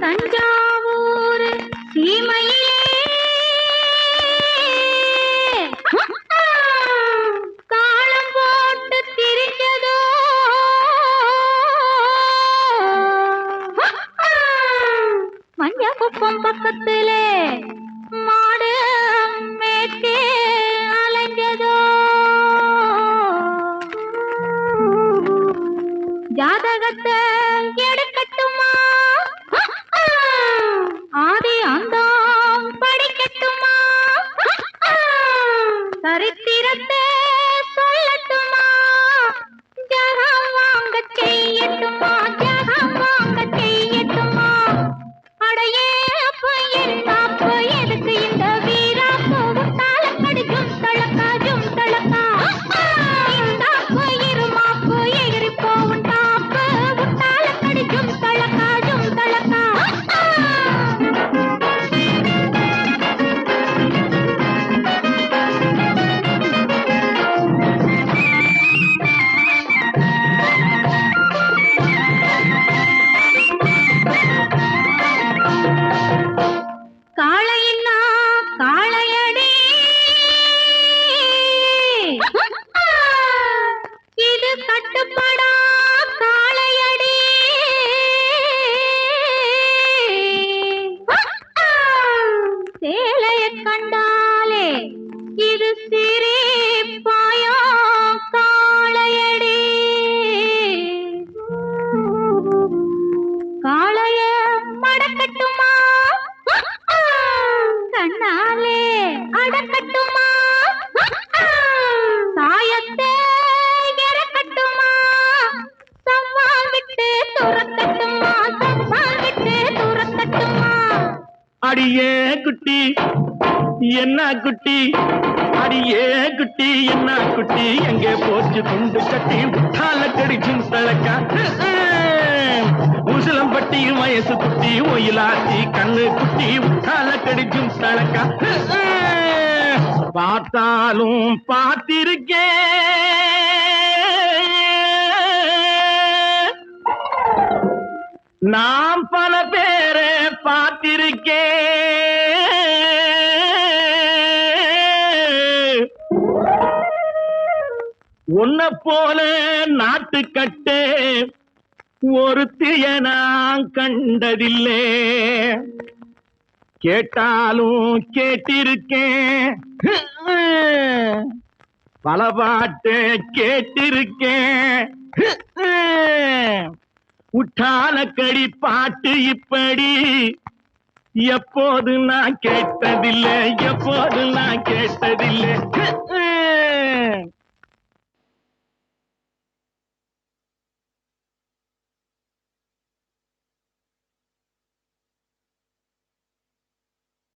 தஞ்சாவூர் சீமையிலே. தாளம் போட்டு திரிஞ்சதோ. மஞ்ச குப்பம் பக்கத்திலே. சேலையை கண்டாலே இது சே அடியே குட்டி என்ன குட்டி? அடியே குட்டி என்ன குட்டி? எங்கே போச்சு துண்டு கட்டி? முட்டால கடிச்சும் தழக்கா முசலம் வயசு குட்டி ஒயிலாத்தி கண்ணு குட்டி முட்டால கடிச்சும் தழக்கா பார்த்தாலும் பார்த்திருக்கேன் நாம் பல பேரை பார்த்திருக்கே. உன்னை போல நாட்டுக்கட்டே ஒருத்திய நான் கண்டதில்லே. கேட்டாலும் கேட்டிருக்கேன். பல பாட்டு கேட்டிருக்கேன். உட்டாலக்கடி கடி பாட்டு இப்படி. எப்போது நான் கேட்டதில்லை எப்போது நான் கேட்டதில்லை.